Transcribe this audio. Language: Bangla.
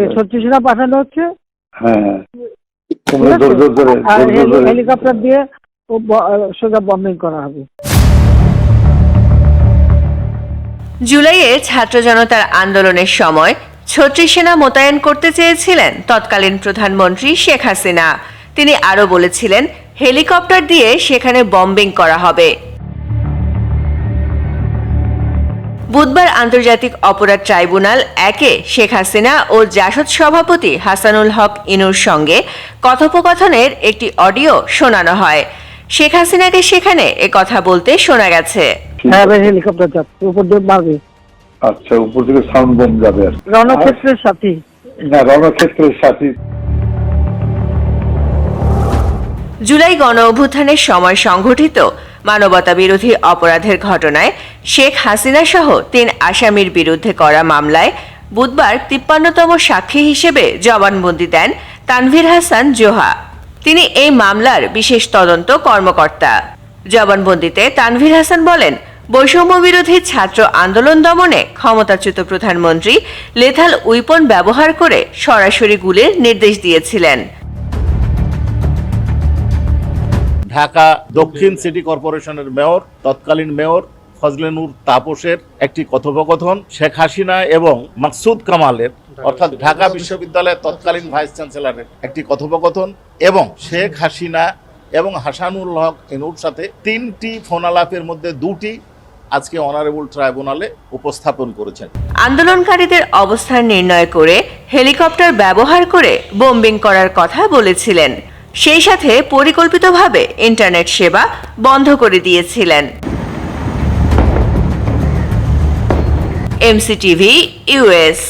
ছত্রিশরা পাঠানো হচ্ছে? হ্যাঁ করে হেলিকপ্টার দিয়ে সোজা বম্বিং করা হবে। জুলাইয়ে ছাত্র জনতার আন্দোলনের সময় ছত্রিশ সেনা মোতায়েন করতে চেয়েছিলেন তৎকালীন প্রধানমন্ত্রী শেখ হাসিনা। তিনি আরও বলেছিলেন হেলিকপ্টার দিয়ে সেখানে বম্বিং করা হবে। বুধবার আন্তর্জাতিক অপরাধ ট্রাইব্যুনাল একে শেখ হাসিনা ও জাসদ সভাপতি হাসানুল হক ইনুর সঙ্গে কথোপকথনের একটি অডিও শোনানো হয়। শেখ হাসিনাকে সেখানে এ কথা বলতে শোনা গেছে। হ্যাঁ হেলিকপ্টার যাচ্ছে উপর দিয়ে মারবে। আচ্ছা উপর থেকে সাউন্ড বোম যাবে আর রণক্ষেত্রের সাথী। না রণক্ষেত্রের সাথী। জুলাই গণ অভ্যুত্থানের সময় সংঘটিত মানবতা বিরোধী অপরাধের ঘটনায় শেখ হাসিনা সহ তিন আসামির বিরুদ্ধে করা মামলায় বুধবার তিপ্পান্নতম সাক্ষী হিসেবে জবানবন্দি দেন তানভীর হাসান জোহা। তিনি এই মামলার বিশেষ তদন্ত কর্মকর্তা। জবানবন্দিতে তানভীর হাসান বলেন, বৈষম্য বিরোধী ছাত্র আন্দোলন দমনে ক্ষমতাচ্যুত প্রধানমন্ত্রী লেথাল উইপন ব্যবহার করে সরাসরি গুলির নির্দেশ দিয়েছিলেন। ঢাকা দক্ষিণ সিটি কর্পোরেশনের মেয়র তৎকালীন মেয়র ফজলেনুর তাপসের একটি কথোপকথন শেখ হাসিনা এবং মাকসুদ কামালের অর্থাৎ ঢাকা বিশ্ববিদ্যালয়ের তৎকালীন ভাইস চ্যান্সেলরের একটি কথোপকথন এবং শেখ হাসিনা এবং হাসানুল হক এনুর সাথে তিনটি ফোনালাপের মধ্যে দুটি আজকে অনারেবল ট্রাইব্যুনালে উপস্থাপন করেছেন। আন্দোলনকারীদের অবস্থান নির্ণয় করে হেলিকপ্টার ব্যবহার করে বোম্বিং করার কথা বলেছিলেন। সেই সাথে পরিকল্পিতভাবে ইন্টারনেট সেবা বন্ধ করে দিয়েছিলেন। MCTV US